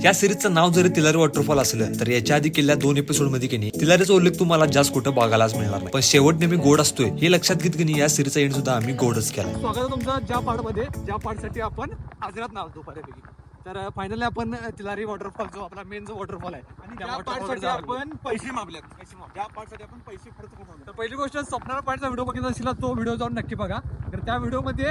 या सिरीजचं नाव जरी तिलारी वॉटरफॉल असलं तर याच्या आधी केलेल्या दोन एपिसोडमध्ये की नाही तिलारीचा उल्लेख तुम्हाला जास्त कुठं बघायलाच मिळणार नाही. पण शेवट नेहमी गोड असतोय हे लक्षात घेत की नाही या सिरीजचा एंड सुद्धा आम्ही गोडच केला स्वागत तुमचं ज्या पार्टमध्ये ज्या पार्टसाठी आपण आजरात नाव होतो बऱ्यापैकी तर फायनली आपण तिलारी वॉटरफॉल जो आपला मेन जो वॉटरफॉल आहे आणि त्या पार्टसाठी आपण पैसे मागलेत त्या पार्टसाठी आपण पैसे खर्च करून तर पहिली गोष्ट स्वप्नाला पॉईंटचा व्हिडिओ बघितला असेल तो व्हिडिओ जाऊन नक्की बघा. तर त्या व्हिडिओमध्ये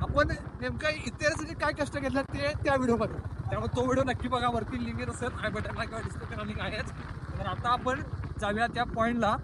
आपण नेमकं इतिहासाचे काय कष्ट घेतले ते त्या व्हिडिओमध्ये त्यामुळे तो व्हिडिओ नक्की बघा वरती लिंक येत असेल आय बटनला किंवा डिस्क्रिप्शन लिंक आहेच तर आता आपण जाऊया त्या पॉईंटला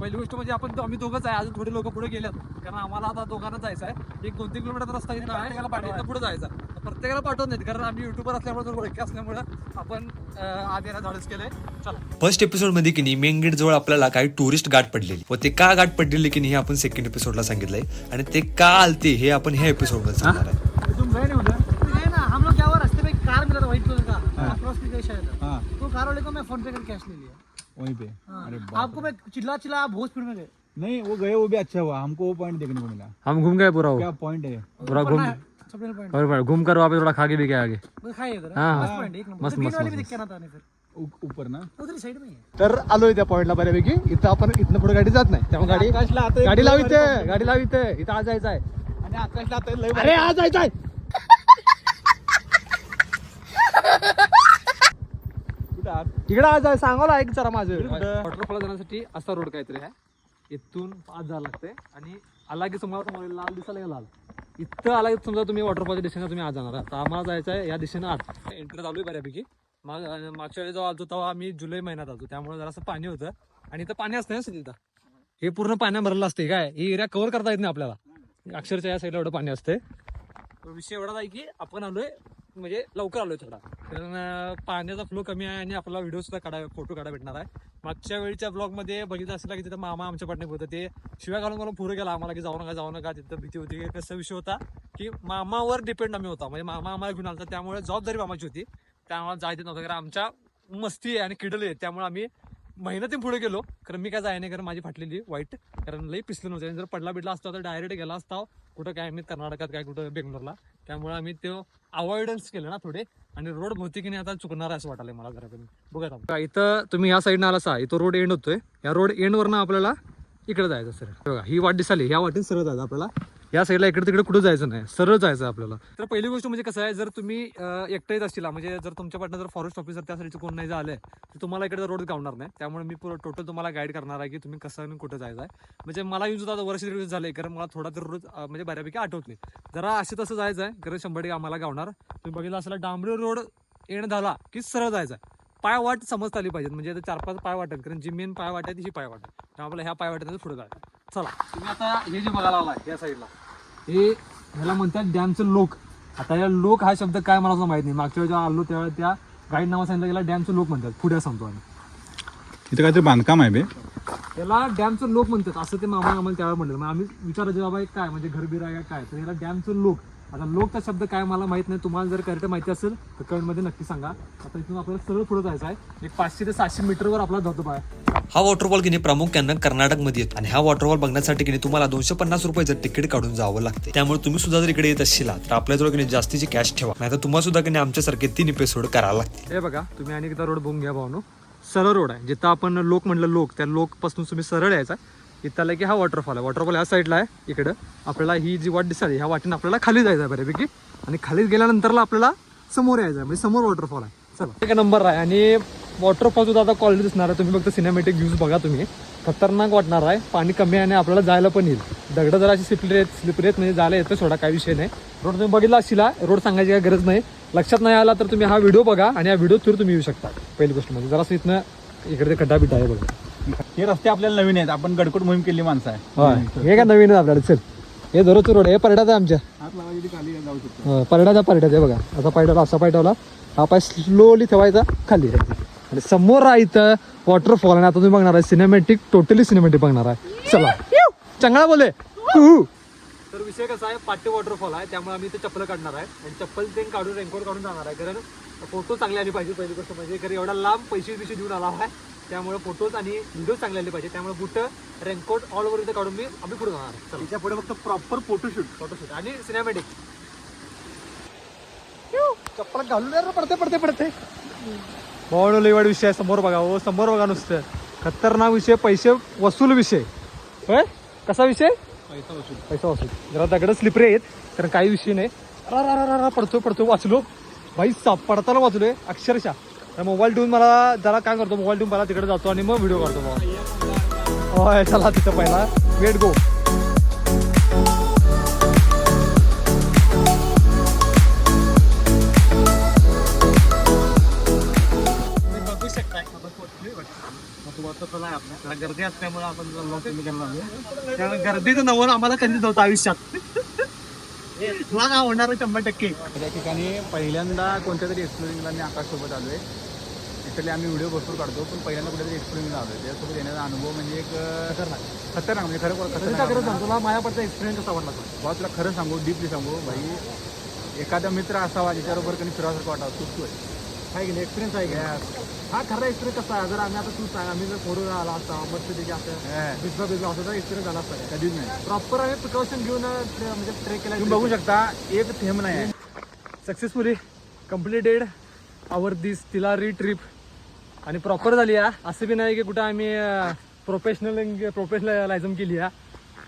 पहिली गोष्ट म्हणजे आपण आम्ही दोघंच आहे. अजून थोडे लोक पुढे गेलेत. कारण आम्हाला आता दोघांना जायचं आहे. एक दोन तीन किलोमीटर रस्ता त्याला पाठवून पुढे जायचं प्रत्येकाला पाठवत नाहीत. कारण आम्ही युट्यूबर असल्यामुळे थोडं ओळखी असल्यामुळे आपण यायला धाडस केलंय. चला. फर्स्ट एपिसोडमध्ये की नाही मेन गेट जवळ आपल्याला काही टुरिस्ट गाठ पडलेली. व ते का गाठ पडलेली की नाही हे आपण सेकंड एपिसोडला सांगितलंय. आणि ते का आलते हे आपण ह्या एपिसोडमध्ये सांगणार आहे तुम गए नहीं उधर है ना हम लोग क्या हुआ रास्ते में एक कार मिला था व्हाइट कलर का क्रॉस की गई शायद हाँ. तो कार वाले को मैं फोन पे कर कैश ले लिया वहीं पे. हाँ। अरे आपको मैं चिल्ला चिल्ला आप बहुत स्पीड में गए. नहीं वो गए वो भी अच्छा हुआ. हमको वो पॉइंट देखने को मिला. हम घूम गए पूरा वो। क्या पॉइंट है? पूरा घूम सबसे पॉइंट और घूम कर वापस थोड़ा खा के भी आगे। हाँ, मस्त हाँ। पॉइंट एक नंबर। मस्त, तो green मस्त, वाली भी मस्त। देख के आना था नहीं फिर। उ- ऊपर ना? उधर ही साइड में ही है। तर आलोय त्या पॉईंटला बऱ्यापैकी. इथं आपण इथनं पुढे गाडी जात नाही. त्यामुळे गाडी आकाशला आता एक गाडी भारी गाडी लावित इथं. आज जायचं आहे आणि आकाशला आता लय अरे आज जायचं आहे. कुठं तिकडे आज आहे सांगायला ऐक जरा माझं. वॉटरफॉल जाण्यासाठी असा रोड काहीतरी आहे. इथून आज जायला लागतंय. आणि आला की तुम्हाला समोर लाल दिसायला गेला लाल. इथं आला की समजा तुम्ही वॉटरफॉलच्या दिशेने तुम्ही आज जाणार आहात. आम्हाला जायचं आहे या दिशेने आज एंटर चालू आहे बऱ्यापैकी. माग मागच्या वेळी जेव्हा आलो तेव्हा आम्ही जुलै महिन्यात आलो त्यामुळे जरासं पाणी होतं. आणि इथं पाणी असतं ना तिथं. हे पूर्ण पाण्या भरलं असते काय? हे एरिया कव्हर करता येत नाही आपल्याला. अक्षरशः या साईडला एवढं पाणी असते विषय एवढाच आहे की आपण आलोय म्हणजे लवकर आलोय थोडा. कारण अं, पाण्याचा फ्लो कमी आहे आणि आपला व्हिडिओ सुद्धा काढा फोटो काढा भेटणार आहे. मागच्या वेळीच्या ब्लॉगमध्ये बघितलं असेल की तिथं मामा आमच्या पाठणे होतं ते शिव्या घालून घालून पुढे गेला आम्हाला की जाऊ नका जाऊ नका तिथं भीती होती. कसा विषय होता की मामावर डिपेंड आम्ही होता. म्हणजे मामा आम्हाला घेऊन आलता त्यामुळे जबाबदारी मामाची होती. त्यामुळे जायचं नव्हतं कारण आमच्या मस्ती आहे आणि किडले आहे त्यामुळे आम्ही मेहनतीने पुढे गेलो. कारण मी काय जाय नाही कारण माझी फाटलेली वाईट कारण लई पिसलं नव्हतं. आणि जर पडला बिडला असता तर डायरेक्ट गेला असता कुठं काय मी कर्नाटकात काय कुठं बेंगलोरला. त्यामुळे आम्ही तो अवॉइडन्स केलं ना थोडे. आणि रोड भौतिकीने आता चुकणार आहे असं वाटायला मला जरा कमी बघा इथं तुम्ही या साईडनं आला सा. इथं रोड एंड होतोय. या रोड एंडवरनं आपल्याला इकडे जायचं सर बघा ही वाट दिसाली ह्या वाटेन सरळ जायचं आपल्याला. या साईडला इकडे तिकडे कुठं जायचं नाही सरळ जायचं आपल्याला. तर पहिली गोष्ट म्हणजे कसं आहे जर तुम्ही अं, येत असतील म्हणजे जर तुमच्या पाठनं जर फॉरेस्ट ऑफिसर त्या साईडचं कोण नाही झालंय तर तुम्हाला इकडे रोड गावणार नाही. त्यामुळे मी पूर्ण टोटल तुम्हाला गाईड करणार आहे की तुम्ही कसं आणि कुठं जायचं आहे. म्हणजे मला युज आता वर्ष दीड झाले कारण मला थोडा तर रोज म्हणजे बऱ्यापैकी आठवत नाही. जरा असे तसं जायचं आहे कारण शंभर टक्के आम्हाला गावणार. तुम्ही बघितलं असला डांबरी रोड येणं झाला की सरळ जायचं आहे. पाय वाट समजता आली पाहिजे म्हणजे आता चार पाच पाय वाटत कारण जी मेन पाय वाट आहे ती ही पाय वाटत त्यामुळे आपल्याला ह्या पाय वाट्याने पुढे जायचं चला. तुम्ही आता हे जे बघायला आला या साईडला. हे ह्याला म्हणतात डॅमचं लोक. आता या लोक हा शब्द काय मला माहीत नाही. मागच्या वेळी जेव्हा आलो तेव्हा त्या गाईड नावा सांगितलं गेला डॅमचं लोक म्हणतात. पुढे सांगतो आम्ही. इथं काहीतरी बांधकाम आहे बे. त्याला डॅमचं लोक म्हणतात. असं ते मामा आम्हाला त्यावेळेला म्हणलं. मग आम्ही विचारायचं बाबा हे काय? म्हणजे घरबीर काय? तर याला डॅमचं लोक. आता लोकचा शब्द काय मला माहीत नाही. तुम्हाला जर करेक्ट माहिती असेल तर कमेंटमध्ये नक्की सांगा. आता इथून आपल्याला सरळ पुढे जायचं आहे एक पाचशे ते सातशे मीटरवर आपला धबधबा आहे हा वॉटरफॉल नाही प्रामुख्यानं कर्नाटकमध्ये येतो. आणि हा वॉटरफॉल बघण्यासाठी की तुम्हाला दोनशे पन्नास रुपयाचं तिकीट काढून जावं लागते त्यामुळे तुम्ही सुद्धा जर इकडे येत असशील तर आपल्याजवळ की जास्तीची कॅश ठेवा. नाही तर तुम्हाला सुद्धा की आमच्यासारखे तीन एपिसोड करावं लागते हे बघा तुम्ही आणि एकदा रोड बघून घ्या भावनो. सरळ रोड आहे. जिथं आपण लोक म्हणलं लोक त्या लोकपासून तुम्ही सरळ यायचा इथं आलं की हा वॉटरफॉल आहे. वॉटरफॉल ह्या साईडला आहे इकडं. आपल्याला ही जी वाट दिसाली ह्या वाटेनं आपल्याला खाली जायचं आहे बऱ्यापैकी. आणि खाली गेल्यानंतरला आपल्याला समोर यायचं आहे. म्हणजे समोर वॉटरफॉल आहे. चला. एक नंबर आहे आणि वॉटरफॉल सुद्धा आता क्वालिटी दिसणार आहे. तुम्ही फक्त सिनेमॅटिक व्ह्यूज बघा तुम्ही. खतरनाक वाटणार आहे. पाणी कमी आहे आणि आपल्याला जायला पण येईल. दगडं जरा अशी स्लिपरी आहेत स्लिपरी आहेत म्हणजे जायला येतं सोडा काही विषय नाही. रोड तुम्ही बघितला असशील रोड सांगायची काही गरज नाही. लक्षात नाही आला तर तुम्ही हा व्हिडिओ बघा आणि या व्हिडिओ थ्रू तुम्ही येऊ शकता. पहिली गोष्ट म्हणजे जरासं इथनं इकडे ते खड्डा बिड्डा आहे बघा. हे रस्ते आपल्याला नवीन आहेत. आपण गडकोट मोहीम केली माणसं आहे. हे का नवीन आहे आपल्याला? चल. हे दररोजचं रोड आहे. हे परड्याचं आहे आमच्या. हात लावायची खाली जाऊ शकतो. होय, परड्याचा परड्याचा आहे बघा. असा पाय ठेवला असा पाय ठेवला हा पाय स्लोली ठेवायचा खाली. आणि समोर आहे इथं वॉटरफॉल आणि आता तुम्ही बघणार आहे सिनेमॅटिक टोटली सिनेमॅटिक बघणार आहे. चला. चांगला बोले. तर विषय कसा आहे? पाटे वॉटरफॉल आहे. त्यामुळे आम्ही ते चप्पल काढणार आहे. आणि चप्पल ते काढून रेनकोट काढून जाणार आहे. कारण फोटो चांगले आले पाहिजे. पहिली गोष्ट म्हणजे कारण एवढा लांब पैसे बिशे देऊन आला आहे. त्यामुळे फोटोज आणि व्हिडिओ चांगले आले पाहिजे. त्यामुळे बुट रेनकोट ऑल ओव्हर इथं काढून मी आम्ही पुढे जाणार. चला. त्याच्या पुढे फक्त प्रॉपर फोटोशूट फोटोशूट आणि सिनेमॅटिक चप्पल घालून यार पडते पडते पडते. भावानो लई वाईट विषय आहे समोर बघा हो समोर बघा नुसतं. खतरनाक विषय पैसे वसूल विषय. होय? कसा विषय? पैसा वसूल. जरा दगड स्लिपरी आहेत कारण काही विषय नाही. रा रा रा रा रा पडतो पडतो वाचलो. भाई साप पडताना वाचलोय अक्षरशः. तर मोबाईल ठेवून मला जरा काय करतो मोबाईल ठेवून मला तिकडे जातो आणि मग व्हिडिओ काढतो मग होय चला तिथं पहिला. वेट गो गर्दी असल्यामुळे आपण जरा long त्यामुळे गर्दीचं नवं आम्हाला कधी नव्हतं आयुष्यात. काय होणार आहे शंभर टक्के? त्या ठिकाणी पहिल्यांदा कोणत्या तरी एक्सप्लोरिंगला मी आकाशसोबत आलो आहे ॲक्च्युली आम्ही व्हिडिओ भरपूर काढतो पण पहिल्यांदा कुठेतरी एक्सप्लोरिंगला आलो आहे त्यासोबत येण्याचा अनुभव म्हणजे एक खतरनाक. खतरनाक म्हणजे खरं खतरनाक. खरं सांग तुला माझ्याकडचा एक्सपिरियन्स कसा वाटला तुला? तुला खरं सांगू डीपली सांगू. भाई एखादा मित्र असावा ज्याच्याबरोबर कधी फिरासारखं वाटावं तू आहे आहे की एक्सपिरियन्स आहे की? हा खरा एक्सपिरियन्स कसा आहे? जर आम्ही आता तू सांग आम्ही जर फोटो आला असता मस्त त्याची असं. बिजबा बिजबा असं तर एक्सपिरियन्स झाला असता. कधीच नाही. प्रॉपर आम्ही प्रिकॉशन घेऊन म्हणजे ट्रेक केला तुम्ही बघू शकता एक थेंब नाही आहे. Successfully completed our this Tillari trip आणि प्रॉपर झाली या असं बी नाही की कुठं आम्ही प्रोफेशनल प्रोफेशनलायझम केली या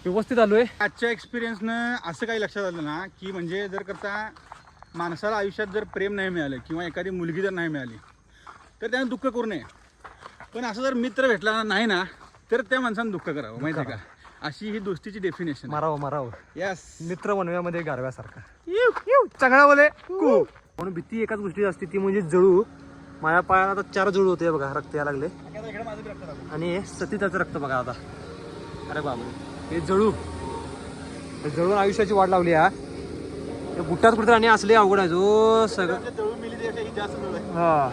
व्यवस्थित आलोय. आजच्या एक्सपिरियन्सनं असं काही लक्षात आलं ना की म्हणजे जर करता माणसाला आयुष्यात जर प्रेम नाही मिळालं किंवा एखादी मुलगी जर नाही मिळाली तर त्यानं दुःख करू नये. पण असं जर मित्र भेटला नाही ना तर त्या माणसानं दुःख करावं माहिती आहे का? अशी ही दोस्तीची डेफिनेशन मारावं मारावं. यस मित्र बनव्यामध्ये गारव्यासारखा. चांगला बोले कू. म्हणून भीती एकाच गोष्टी असते ती म्हणजे जळू. माझ्या पायाला आता चार जळू होते बघा रक्त यायला लागले. आणि सतीताचं रक्त बघा आता. अरे बाबा हे जळू. हे जळून आयुष्याची वाट लावली हा. बुट्टात कुठे आणि असले अवघड आहे जो सगळं हा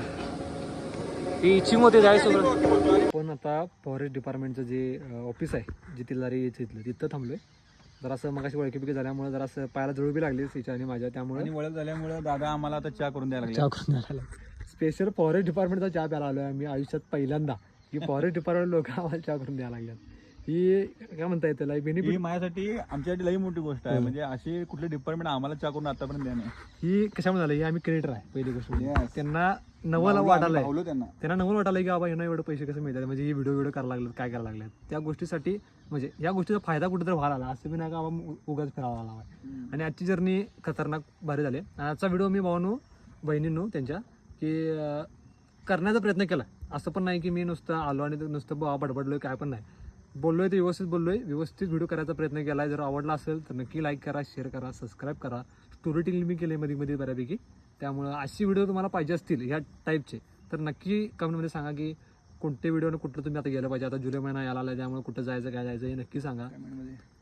ही. इच्छी मध्ये जाय सगळं. पण आता फॉरेस्ट डिपार्टमेंटचं जे ऑफिस आहे जे यायचं इथलं तिथं थांबलोय. जरासं मगाशी ओळखी बिकी झाल्यामुळे जरासं पायाला जळू बी लागली तिच्या आणि माझ्या त्यामुळे आणि ओळख झाल्यामुळे दादा आम्हाला आता चहा करून द्यायला लागले. चहा करून द्यायला स्पेशल फॉरेस्ट डिपार्टमेंटचा चहा प्यायला आलोय आम्ही आयुष्यात पहिल्यांदा. की फॉरेस्ट डिपार्टमेंट लोक आम्हाला चहा करून द्यायला लागल्यात. ही काय म्हणता येतं लाईक ही बेनिफिट माझ्यासाठी आमच्यासाठी लई मोठी गोष्ट आहे. म्हणजे अशी कुठली डिपार्टमेंट आम्हाला चहा करून आतापर्यंत द्या नाही. ही कशामुळे झालं? ही आम्ही क्रिएटर आहे पहिली गोष्ट म्हणजे. Yes. त्यांना नवल वाटायला भावलो त्यांना. त्यांना नवल वाटायला की बाबा यांना एवढे पैसे कसे मिळतात? म्हणजे ही व्हिडिओ व्हिडिओ करायला लागलेत काय करायला लागलेत? त्या गोष्टीसाठी म्हणजे या गोष्टीचा फायदा कुठेतरी व्हायला आला असं बी नाही का बाबा उगाच फिरायला आला आहे आणि आजची जर्नी खतरनाक भारी झाली. आणि आजचा व्हिडिओ मी भावानू बहिणींनो त्यांच्या की अं, करण्याचा प्रयत्न केला. असं पण नाही की मी नुसतं आलो आणि नुसतं बाबा बडबडलोय काय पण नाही. बोललोय ते व्यवस्थित बोललोय. व्यवस्थित व्हिडिओ करायचा प्रयत्न केला जर आवडला असेल तर नक्की लाईक करा शेअर करा सबस्क्राईब करा. स्टोरी टेलिंग मी केले मध्ये मध्ये बऱ्यापैकी. त्यामुळं अशी व्हिडिओ तुम्हाला पाहिजे असतील ह्या टाईपचे तर नक्की कमेंटमध्ये सांगा की कोणते व्हिडिओ कुठं तुम्ही आता गेलं पाहिजे. आता जुलै महिना यायला आला त्यामुळे कुठं जायचं काय जायचं हे नक्की सांगा.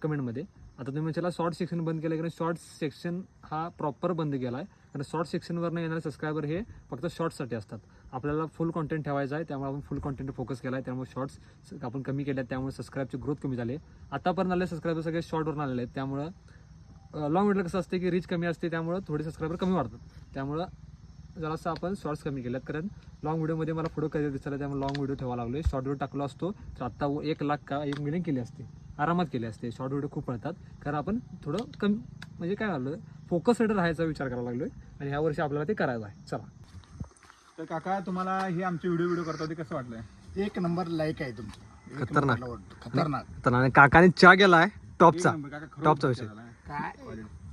कमेंटमध्ये आता तुम्ही म्हणशाला शॉर्ट सेक्शन बंद केलं कारण शॉर्ट सेक्शन हा प्रॉपर बंद केला आहे कारण शॉर्ट सेक्शनवरनं येणारे सबस्क्रायबर हे फक्त शॉर्टसाठी असतात. आपल्याला फुल कॉन्टेंट ठेवायचा आहे त्यामुळे आपण फुल कॉन्टेंट फोकस केला आहे त्यामुळे शॉर्ट्स आपण कमी केल्या त्यामुळे सबस्क्राईबची ग्रोथ कमी झाली. आतापर्यंत आले सबस्क्रायबर सगळे शॉर्टवरून आलेले आहेत त्यामुळं लॉंग व्हिडिओ कसं असते की रीच कमी असते त्यामुळं थोडे सबस्क्रायबर कमी वाढतात. त्यामुळं जरासं आपण शॉर्ट्स कमी केल्यात कारण लॉंग व्हिडिओमध्ये मला पुढं करिअर दिसायला त्यामुळे लॉंग व्हिडिओ ठेवावा लागले शॉर्ट व्हिडिओ टाकलो असतो तर आत्ता एक लाख का एक मिलियन केले असते. आरामात केले असते. शॉर्ट व्हिडिओ खूप पडतात कारण आपण थोडं कमी म्हणजे काय झालं फोकस रेटर राहायचा विचार करायला लागलोय आणि ह्या वर्षी आपल्याला ते करायचं आहे. चला. तर काका तुम्हाला हे आमचे व्हिडिओ व्हिडिओ करता ते कसं वाटलंय? एक नंबर लाईक आहे तुमचं. एक खतरनाक. नंबरला वाटतं. खतरनाक. तर आणि काकाने चहा केलाय टॉपचा. एक काका, टॉपचा विषय. झाला. काय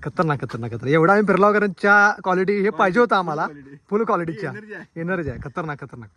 खतरनाक खतरनाक खतरनाक. एवढा आम्ही फिरलो कारण चहा क्वालिटी हे पाहिजे होतं आम्हाला. फुल क्वालिटी चहा Energy आहे. एनर्जी आहे. खतरनाक खतरनाक.